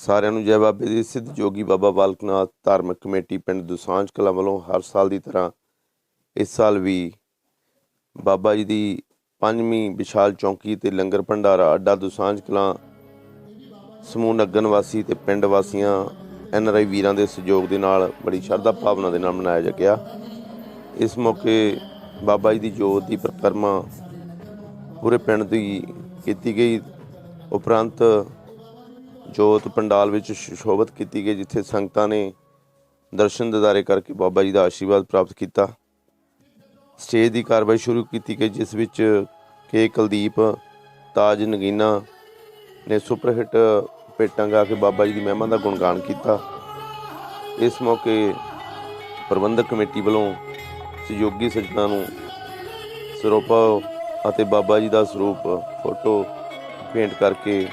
ਸਾਰਿਆਂ ਨੂੰ ਜੈ ਬਾਬੇ ਦੀ ਸਿੱਧ ਜੋਗੀ ਬਾਬਾ ਬਾਲਕਨਾਥ ਧਾਰਮਿਕ ਕਮੇਟੀ ਪਿੰਡ ਦੁਸਾਂਝ ਕਲਾਂ ਵੱਲੋਂ ਹਰ ਸਾਲ ਦੀ ਤਰ੍ਹਾਂ ਇਸ ਸਾਲ ਵੀ ਬਾਬਾ ਜੀ ਦੀ ਪੰਜਵੀਂ ਵਿਸ਼ਾਲ ਚੌਂਕੀ ਤੇ ਲੰਗਰ ਭੰਡਾਰਾ, ਅੱਡਾ ਦੁਸਾਂਝ ਕਲਾਂ, ਸਮੂਹ ਨਗਨ ਵਾਸੀ ਤੇ ਪਿੰਡ ਵਾਸੀਆਂ, ਐਨ ਆਰ ਆਈ ਵੀਰਾਂ ਦੇ ਸਹਿਯੋਗ ਦੇ ਨਾਲ ਬੜੀ ਸ਼ਰਧਾ ਭਾਵਨਾ ਦੇ ਨਾਲ ਮਨਾਇਆ ਜਾ ਗਿਆ ਇਸ ਮੌਕੇ ਬਾਬਾ ਜੀ ਦੀ ਜੋਤ ਦੀ ਪ੍ਰਕਰਮਾ ਪੂਰੇ ਪਿੰਡ ਦੀ ਕੀਤੀ ਗਈ। ਉਪਰੰਤ ਜੋਤ ਪੰਡਾਲ ਵਿੱਚ ਸ਼- ਸ਼ੋਭਤ ਕੀਤੀ ਗਈ, ਜਿੱਥੇ ਸੰਗਤਾਂ ਨੇ ਦਰਸ਼ਨ ਦਿਦਾਰੇ ਕਰਕੇ ਬਾਬਾ ਜੀ ਦਾ ਆਸ਼ੀਰਵਾਦ ਪ੍ਰਾਪਤ ਕੀਤਾ। ਸਟੇਜ ਦੀ ਕਾਰਵਾਈ ਸ਼ੁਰੂ ਕੀਤੀ ਗਈ, ਜਿਸ ਵਿੱਚ ਕੇ ਕੁਲਦੀਪ, ਤਾਜ ਨਗੀਨਾ ਨੇ ਸੁਪਰ ਹਿੱਟ ਭੇਟਾਂ ਗਾ ਕੇ ਬਾਬਾ ਜੀ ਦੀ ਮਹਿਮਾ ਦਾ ਗੁਣਗਾਨ ਕੀਤਾ। ਇਸ ਮੌਕੇ ਪ੍ਰਬੰਧਕ ਕਮੇਟੀ ਵੱਲੋਂ ਸਹਿਯੋਗੀ ਸੱਜਣਾਂ ਨੂੰ ਸਰੂਪਾ ਅਤੇ ਬਾਬਾ ਜੀ ਦਾ ਸਰੂਪ ਫੋਟੋ ਪੇਂਟ ਕਰਕੇ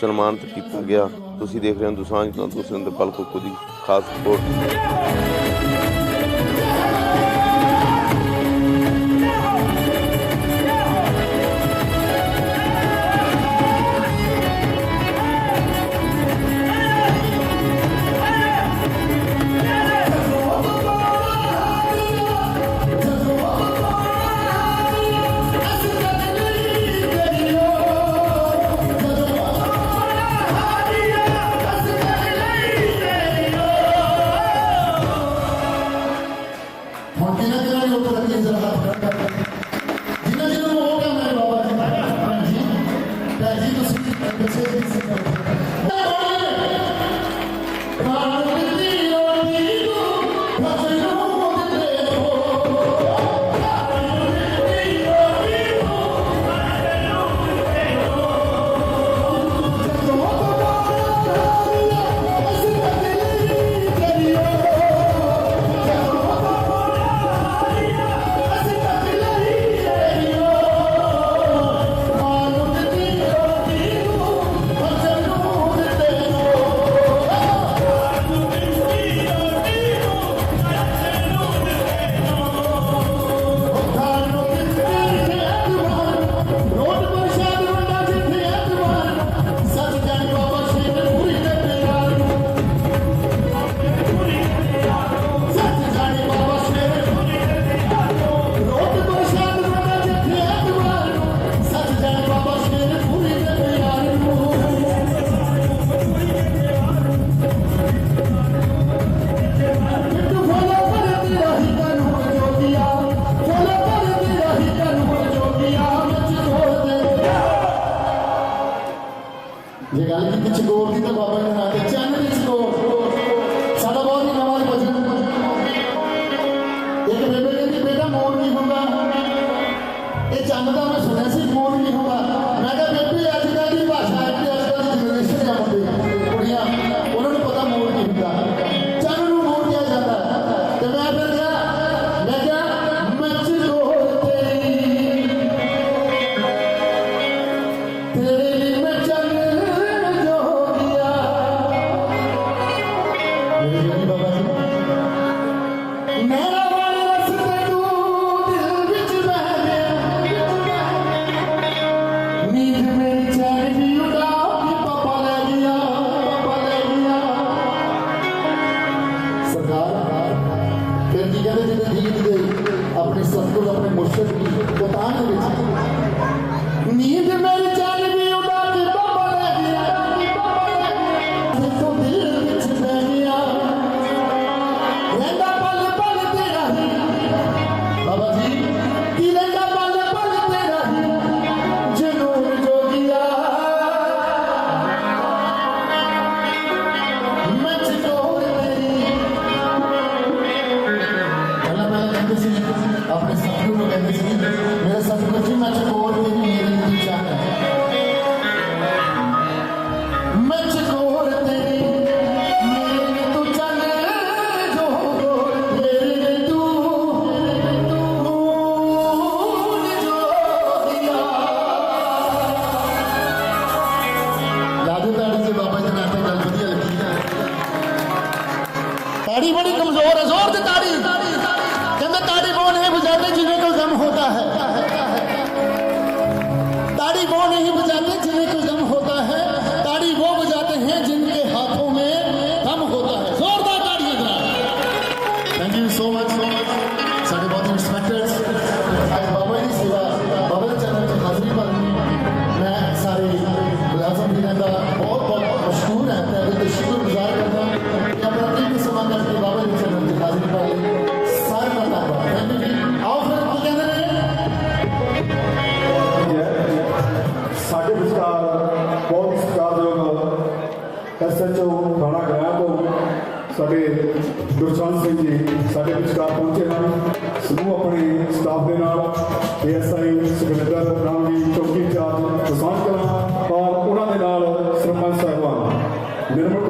ਸਨਮਾਨਿਤ ਕੀਤਾ ਗਿਆ। ਤੁਸੀਂ ਦੇਖ ਰਹੇ ਹੋ ਦੁਸਾਂਝ ਤੋਂ ਤੁਸੀਂ ਅੰਦਰ ਪਲਕੋ ਦੀ ਖਾਸ ਰਿਪੋਰਟ। ਜੀ ਚਗੋਰ ਦੀ ਤਾਂ ਬਾਬਾ ਨੇ ਨਾ ਤੇ ਚੰਨ ਦੀ ਚਗੋਰ ਸਾਡਾ ਬਹੁਤ ਹੀ ਨਵਾਂ ਭਜਨ ਇੱਕ ਬੇਬੇ ਕਹਿੰਦੀ ਬੇਟਾ ਮੋੜ ਨਹੀਂ ਹੁੰਦਾ ਇਹ ਚੰਨ ਦਾ ਮੈਂ ਸੁਣਿਆ ਸੀ ਮੋੜ ਨਹੀਂ ਹੁੰਦਾ ਮੈਂ ਕਿਹਾ ਬੇਬੇ ਅੱਜ ਕੱਲ੍ਹ ਦੀ ਭਾਸ਼ਾ ਹੈ ਕਿ ਅੱਜ ਕੱਲ੍ਹ ਦੀ ਜਨਰੇਸ਼ਨ ਆ ਮੁੰਡੇ ਕੁੜੀਆਂ ਉਹਨਾਂ ਨੂੰ ਪਤਾ ਮੋੜ ਨਹੀਂ ਹੁੰਦਾ ਚੰਨ ਨੂੰ ਮੋੜ ਕਿਹਾ ਜਾਂਦਾ minimum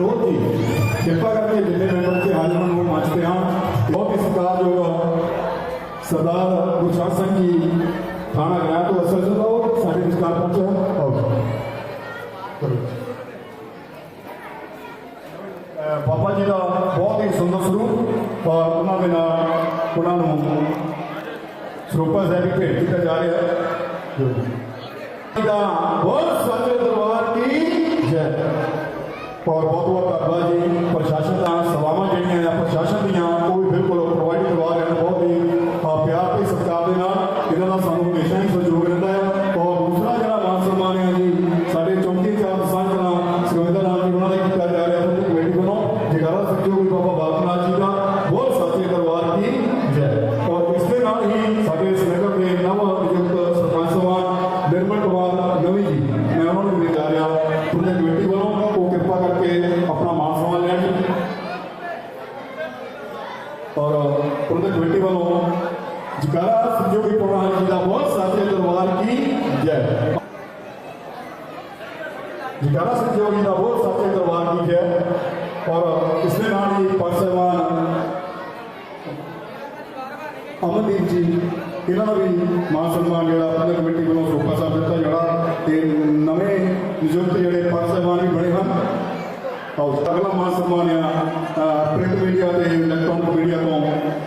ਤੇ ਬਲੋਚ ਕਿਰਪਾ ਕਰਕੇ ਜਿੰਨੇ ਮੈਂਬਰ ਤੇ ਹਾਜ਼ਰ ਹੋਣ ਨੂੰ ਮੰਚ ਤੇ ਆਉਣ। ਬਹੁਤ ਹੀ ਸਤਿਕਾਰਯੋਗ ਸਰਦਾਰ ਗੁਰਸ਼ਾਨ ਸਿੰਘ ਜੀ ਥਾਣਾ ਗਿਆ ਤੋਂ ਅਸਲ ਤੋਂ ਸਾਡੇ ਵਿਚਕਾਰ ਪਹੁੰਚੇ ਆਓ। ਬਾਬਾ ਜੀ ਦਾ ਬਹੁਤ ਹੀ ਸੁੰਦਰ ਸਰੂਪ ਔਰ ਉਹਨਾਂ ਦੇ ਨਾਲ ਉਹਨਾਂ ਨੂੰ ਸਰੂਪਾ ਸਾਹਿਬ ਭੇਟ ਕੀਤਾ ਜਾ ਰਿਹਾ ਹੈ। ਦਾ ਬਹੁਤ ਸਾਚੇ ਦਰਬਾਰ ਕੀ ਜੈ। ਔਰ ਬਹੁਤ ਬਹੁਤ ਧੰਨਵਾਦ ਜੀ। ਪ੍ਰਸ਼ਾਸਨ ਦਾ ਸੇਵਾਵਾਂ ਜਿਹੜੀਆਂ ਆ ਪ੍ਰਸ਼ਾਸਨ ਦੀਆਂ ਜਗਾਰਾ ਸਹਿਯੋਗੀ ਦਾ ਬਹੁਤ ਸਾਚੇ ਦਰਬਾਰ ਕੀ ਹੈ ਔਰ ਇਸ ਦੇ ਨਾਲ ਹੀ ਪੰਜ ਅਮਨਦੀਪ ਜੀ, ਇਹਨਾਂ ਦਾ ਵੀ ਮਾਨ ਸਨਮਾਨ ਜਿਹੜਾ ਆਪਣੇ ਕਮੇਟੀ ਵੱਲੋਂ ਸੋਪਾ ਸਾਹਿਬ ਦਿੱਤਾ, ਜਿਹੜਾ ਤੇ ਨਵੇਂ ਨਿਯੁਕਤ ਜਿਹੜੇ ਪੰਜ ਸਹਿਬਾਨ ਵੀ ਬਣੇ ਹਨ। ਔਰ ਅਗਲਾ ਮਾਨ ਸਨਮਾਨ ਆ ਪ੍ਰਿੰਟ ਮੀਡੀਆ ਤੇ ਇਲੈਕਟ੍ਰੋਨਿਕ ਮੀਡੀਆ ਤੋਂ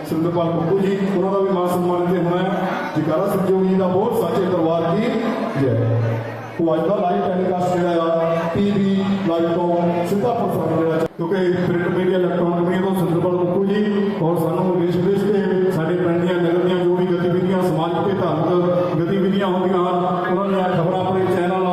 ਸਿੰਦਰਪਾਲ ਬੱਬੂ ਜੀ, ਉਹਨਾਂ ਦਾ ਵੀ ਮਾਨ ਸਨਮਾਨ ਇੱਥੇ ਹੋਣਾ ਹੈ। ਜਗਾਰਾ ਸਹਿਯੋਗੀ ਜੀ ਦਾ ਬਹੁਤ ਸਾਚੇ ਦਰਬਾਰ ਕੀ ਜੈ। ਉਹ ਅੱਜ ਦਾ ਲਾਈਵ ਟੈਲੀਕਾਸਟ ਜਿਹੜਾ ਆ ਟੀਵੀ ਲਾਈਵ ਤੋਂ ਸਿੱਧਾ ਪ੍ਰਸਾਰਣ ਜਿਹੜਾ ਕਿਉਂਕਿ ਪ੍ਰਿੰਟ ਮੀਡੀਆ ਇਲੈਕਟ੍ਰੋਨਿਕ ਮੀਡੀਆ ਤੋਂ ਸਿੰਦਰਪਾਲ ਬੱਬੂ ਜੀ ਔਰ ਸਾਨੂੰ ਦੇਸ਼ ਵਿਦੇਸ਼ ਦੇ ਸਾਡੇ ਪਿੰਡ ਦੀਆਂ ਨਗਰ ਦੀਆਂ ਜੋ ਵੀ ਗਤੀਵਿਧੀਆਂ ਸਮਾਜਿਕ ਤੇ ਧਾਰਮਿਕ ਗਤੀਵਿਧੀਆਂ ਹੁੰਦੀਆਂ ਹਨ ਉਹਨਾਂ ਦੀਆਂ ਖਬਰਾਂ ਆਪਣੇ ਚੈਨਲ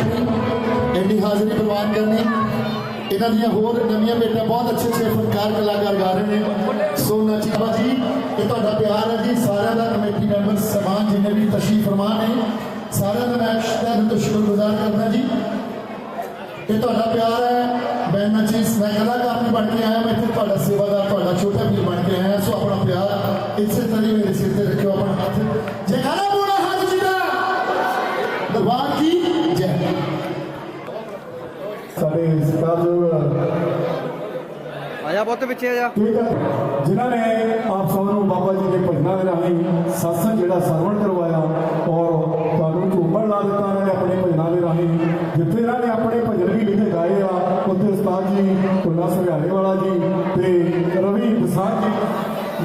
ਕਰਨੀ ਐਡੀ ਹਾਜ਼ਰੀ ਪ੍ਰਵਾਨ ਕਰਨੀ। ਇਹਨਾਂ ਦੀਆਂ ਹੋਰ ਨਵੀਆਂ ਬੇਟਾ ਬਹੁਤ ਅੱਛੇ ਅੱਛੇ ਫਨਕਾਰ ਕਲਾਕਾਰ ਗਾ ਰਹੇ ਨੇ। ਸੋ ਨਚੀਬਾ ਜੀ, ਇਹ ਤੁਹਾਡਾ ਪਿਆਰ ਹੈ ਜੀ। ਸਾਰਿਆਂ ਦਾ ਕਮੇਟੀ ਮੈਂਬਰ ਸਮਾਨ ਜਿੰਨੇ ਵੀ ਤਸ਼ਰੀਫ ਫਰਮਾਨ ਨੇ, ਸਾਰਿਆਂ ਦਾ ਮੈਂ ਸ਼ੁਕਰ ਤੋਂ ਸ਼ੁਕਰਗੁਜ਼ਾਰ ਕਰਦਾ ਜੀ। ਇਹ ਤੁਹਾਡਾ ਪਿਆਰ ਹੈ। ਮੈਂ ਨਚੀਸ ਮੈਂ ਕਲਾਕਾਰ ਨਹੀਂ ਬਣ ਕੇ ਆਇਆ। ਮੈਂ ਇੱਥੇ ਤੁਹਾਡਾ ਸੇਵਾਦਾਰ, ਤੁਹਾਡਾ ਛੋਟਾ ਵੀਰ ਬਣ ਕੇ ਆਇਆ। ਸੋ ਆਪਣਾ ਪਿਆਰ ਇਸੇ ਤਰ੍ਹਾਂ ਮੇਰੇ ਸਿਰ ਤੇ ਰੱਖਿਓ। ਆਇਆ ਬਹੁਤ ਪਿੱਛੇ ਜਾ। ਠੀਕ ਹੈ ਜਿਨ੍ਹਾਂ ਨੇ ਆਪ ਸਭ ਨੂੰ ਬਾਬਾ ਜੀ ਦੇ ਭਜਨਾਂ ਦੇ ਰਾਹੀਂ ਸਤਸੰਗ ਜਿਹੜਾ ਸਰਵਣ ਕਰਵਾਇਆ ਔਰ ਤੁਹਾਨੂੰ ਝੂਮਣ ਲਾ ਦਿੱਤਾ ਨੇ ਆਪਣੇ ਭਜਨਾਂ ਦੇ ਰਾਹੀਂ। ਜਿੱਥੇ ਇਹਨਾਂ ਨੇ ਆਪਣੇ ਭਜਨ ਵੀ ਲਿਖੇ ਗਾਏ ਆ, ਉੱਥੇ ਉਸਤਾਦ ਜੀ ਕੁੱਲਾ ਸਰਿਆਲੇ ਵਾਲਾ ਜੀ ਤੇ ਰਵੀ ਦਸਾਂਝ ਜੀ,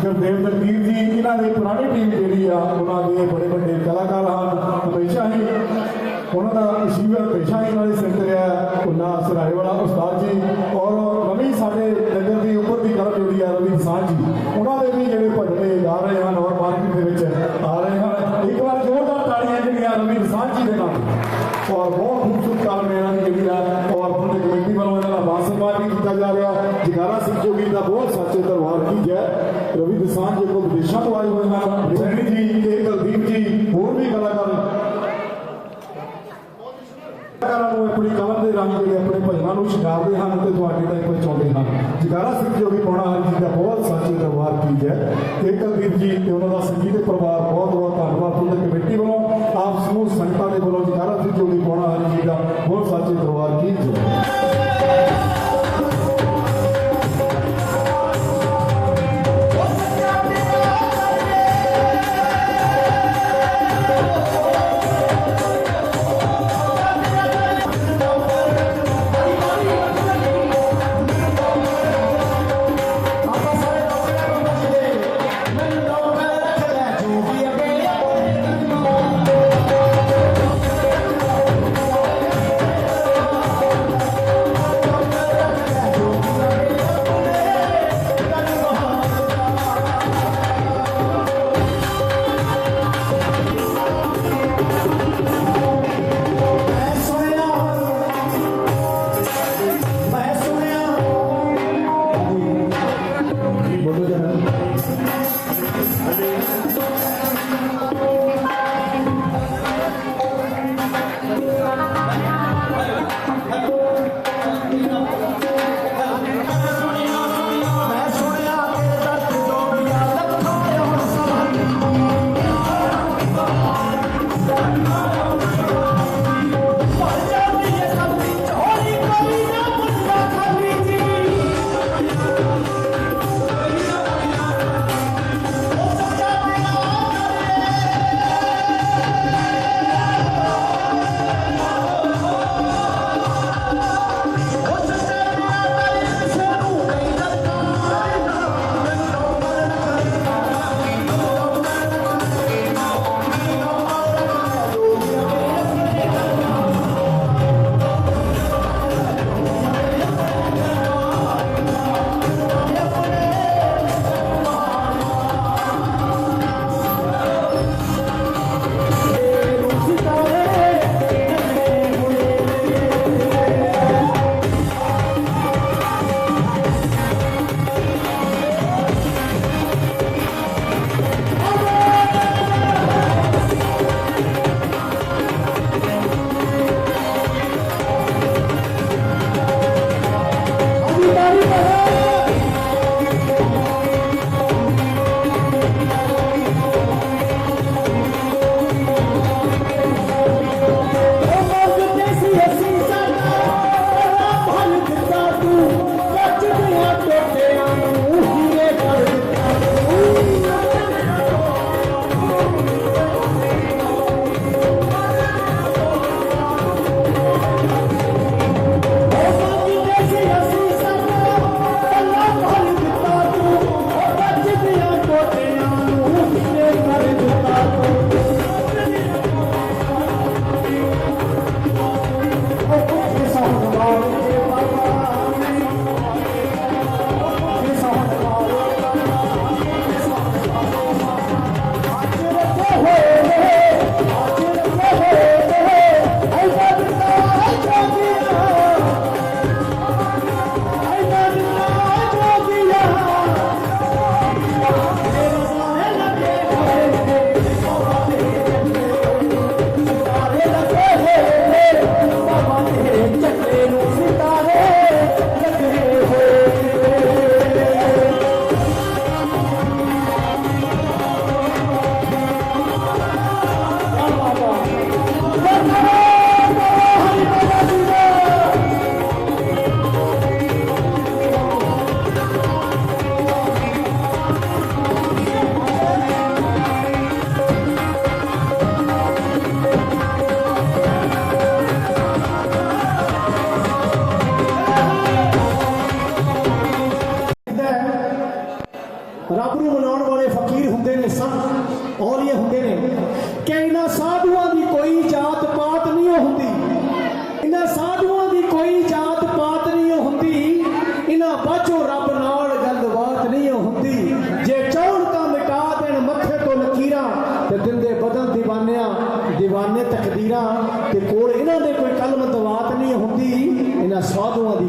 ਗੁਰਦੇਵ ਦਲਵੀਰ ਜੀ, ਇਹਨਾਂ ਦੀ ਪੁਰਾਣੀ ਟੀਮ ਜਿਹੜੀ ਆ, ਉਹਨਾਂ ਦੇ ਬੜੇ ਵੱਡੇ ਕਲਾਕਾਰ ਹਨ। ਹਮੇਸ਼ਾ ਹੀ ਉਹਨਾਂ ਦਾ ਸ਼ੀਵਰ ਹਮੇਸ਼ਾ ਹੀ ਦੇ ਸਿਰ ਤੇ ਰਿਹਾ ਕੁੱਲਾ ਸਰਿਆਲੇ ਵਾਲਾ ਉਸਤਾਦ ਜੀ, ਔਰ ਨਵੀਂ ਸਾਡੇ ਨਗਰ ਦੀ ਉੱਪਰ ਦੀ ਕਰਮ ਜੁੜੀ ਆ, ਰਵੀ ਸਾਹ ਜੀ, ਉਹਨਾਂ ਦੇ ਵੀ ਜਿਹੜੇ ਭਜਨੇ ਗਾ ਰਹੇ ਹਨ ਔਰ ਮਾਰਕੀਟ ਦੇ ਵਿੱਚ ਆ ਰਹੇ ਹਨ। ਇੱਕ ਵਾਰ ਜ਼ੋਰਦਾਰ ਤਾੜੀਆਂ ਜਿਹੜੀਆਂ ਰਵੀ ਸਾਹ ਜੀ ਦੇ ਨਾਲ। ਔਰ ਬਹੁਤ ਖੂਬਸੂਰਤ ਕਾਰਨ ਇਹਨਾਂ ਦੀ ਜਿਹੜੀ ਆ, ਔਰ ਪੂਰੀ ਕਮੇਟੀ ਵੱਲੋਂ ਇਹਨਾਂ ਦਾ ਮਾਨ ਵੀ ਕੀਤਾ ਜਾ ਰਿਹਾ। ਜਗਾਰਾ ਸਿੰਘ ਜੋਗੀ ਦਾ ਬਹੁਤ ਸੱਚੇ ਦਰਬਾਰ ਕੀ ਜੈ। ਰਵੀ ਦਸਾਂਝ ਜੀ ਕੋਲ ਵਿਦੇਸ਼ਾਂ ਤੋਂ ਆਏ ਹੋਏ ਹਨ ਸੈਣੀ ਜੀ ਤੇ ਕੁਲਦੀਪ ਜੀ ਹੋਰ ਵੀ ਕਲਾਕਾਰ ਕਲਾਕਾਰਾਂ ਨੂੰ ਆਪਣੀ ਕਲਮ ਦੇ ਰਾਹੀਂ ਜਿਹੜੇ ਆਪਣੇ ਭਜਨਾਂ ਨੂੰ ਸ਼ਿੰਗਾਰਦੇ ਹਨ ਤੇ ਤੁਹਾਡੇ ਤੱਕ ਪਹੁੰਚਾਉਂਦੇ ਹਨ। ਜਗਾਰਾ ਸਿੰਘ ਜੋਗੀ ਪਾਉਣਾ ਹਰ ਜੀ ਦਾ ਬਹੁਤ ਸੱਚੇ ਦਰਬਾਰ ਕੀ ਹੈ। ਤੇ ਕੁਲਦੀਪ ਜੀ ਤੇ ਉਹਨਾਂ ਦਾ ਸੰਗੀਤ ਪਰਿਵਾਰ, ਬਹੁਤ ਬਹੁਤ ਧੰਨਵਾਦ। ਪੂਰੀ ਕਮੇਟੀ ਵੱਲੋਂ ਆਪ ਸਮੂਹ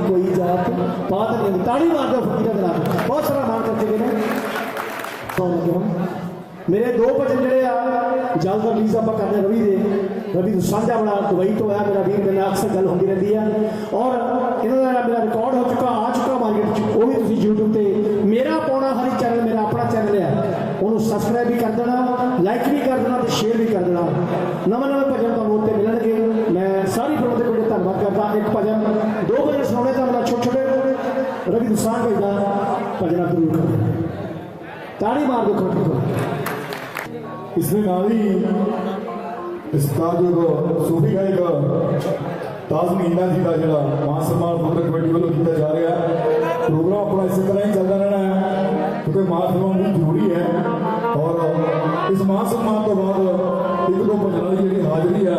ਕੋਈ ਜਾਤ, ਪਾਤ ਨਹੀਂ ਤਾੜੀ ਮਾਰ ਦਿਓ ਫਕੀਰਾਂ ਦੇ ਨਾਲ। ਬਹੁਤ ਸਾਰਾ ਮਾਣ ਕਰਦੇ ਗਏ ਨੇ। ਸੌਣ ਲੱਗੇ ਹੁਣ। ਮੇਰੇ ਦੋ ਭਜਨ ਜਿਹੜੇ ਆ ਜਲਦ ਰਿਲੀਜ਼ ਆਪਾਂ ਕਰਦੇ ਹਾਂ ਰਵੀ ਦੇ। ਰਵੀ ਨੂੰ ਸਾਂਝਾ ਬਣਾ, ਦੁਬਈ ਤੋਂ ਆਇਆ ਮੇਰਾ ਵੀਰ, ਮੇਰੇ ਨਾਲ ਅਕਸਰ ਗੱਲ ਹੁੰਦੀ ਰਹਿੰਦੀ ਆ। ਔਰ ਇਹਨਾਂ ਦਾ ਮੇਰਾ ਰਿਕਾਰਡ ਹੋ ਚੁੱਕਾ, ਆ ਚੁੱਕਾ ਮਾਰਕੀਟ 'ਚ। ਉਹ ਵੀ ਤੁਸੀਂ YouTube ਤੇ ਮੇਰਾ ਪਾਉਣਾ ਹਰੀ ਚੈਨਲ ਮੇਰਾ ਆਪਣਾ ਚੈਨਲ ਆ। ਉਹਨੂੰ ਸਬਸਕ੍ਰਾਈਬ ਵੀ ਕਰ ਦੇਣਾ ਲਾਈਕ ਵੀ ਕਰ ਦੇਣਾ ਤੇ ਸ਼ੇਅਰ ਵੀ ਕਰ ਦੇਣਾ। ਨਵੇਂ ਨਵੇਂ ਭਜਨ ਤੁਹਾਨੂੰ ਉੱਤੇ ਮਿਲਣਗੇ। ਮੈਂ ਸਾਰੀ ਫਿਲਮ ਦੇ ਕੋਲ ਧੰਨਵਾਦ ਕਰਦਾ। ਇੱਕ ਭਜਨ ਦੋ ਭਜਨ ਸੁਣਾਉਣੇ ਤਾਂ ਮੇਰਾ ਛੋਟੇ ਛੋਟੇ ਰਵੀ ਦੁਸਾਂਝ ਭਾਈ ਦਾ ਭਜਨ ਜ਼ਰੂਰ ਕਰੋ ਤਾੜੀ ਮਾਰ ਦਿਓ ਖੋਟੀ ਖੋਟੀ ਇਸ ਦੇ ਨਾਲ ਹੀ ਇਸ ਦਾ ਜੋ ਸੂਫੀ ਗਾਇਕ ਤਾਜ ਮਹੀਨਾ ਜੀ ਦਾ ਜਿਹੜਾ ਮਾਨ ਸਨਮਾਨ ਪੁੱਤਰ ਕਮੇਟੀ ਵੱਲੋਂ ਕੀਤਾ ਜਾ ਰਿਹਾ ਹੈ ਪ੍ਰੋਗਰਾਮ ਆਪਣਾ ਇਸੇ ਤਰ੍ਹਾਂ ਹੀ ਚੱਲਦਾ ਰਹਿਣਾ ਹੈ ਕਿਉਂਕਿ ਮਾਨ ਸਨਮਾਨ ਵੀ ਜ਼ਰੂਰੀ ਹੈ ਔਰ ਇਸ ਮਾਨ ਸਨਮਾਨ ਤੋਂ ਬਾਅਦ ਇੱਕ ਦੋ ਭਜਨਾਂ ਦੀ ਜਿਹੜੀ ਹਾਜ਼ਰੀ ਆ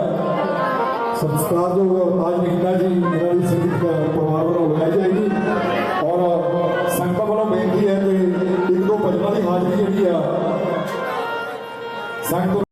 ਸੰਸਕਾਰਯੋਗ ਤਾਜ ਮਹੀਨਾ ਜੀ ਇਹਨਾਂ ਦੀ ਸੰਗੀਤ ਪਰਿਵਾਰ ਵੱਲੋਂ ਲਗਾਈ ਜਾਏਗੀ ਔਰ ਸੰਗਤਾਂ ਵੱਲੋਂ ਬੇਨਤੀ ਹੈ ਕਿ ਇੱਕ ਦੋ ਭਜਨਾਂ ਦੀ ਹਾਜ਼ਰੀ ਜਿਹੜੀ ਆ ਸੰਗਤ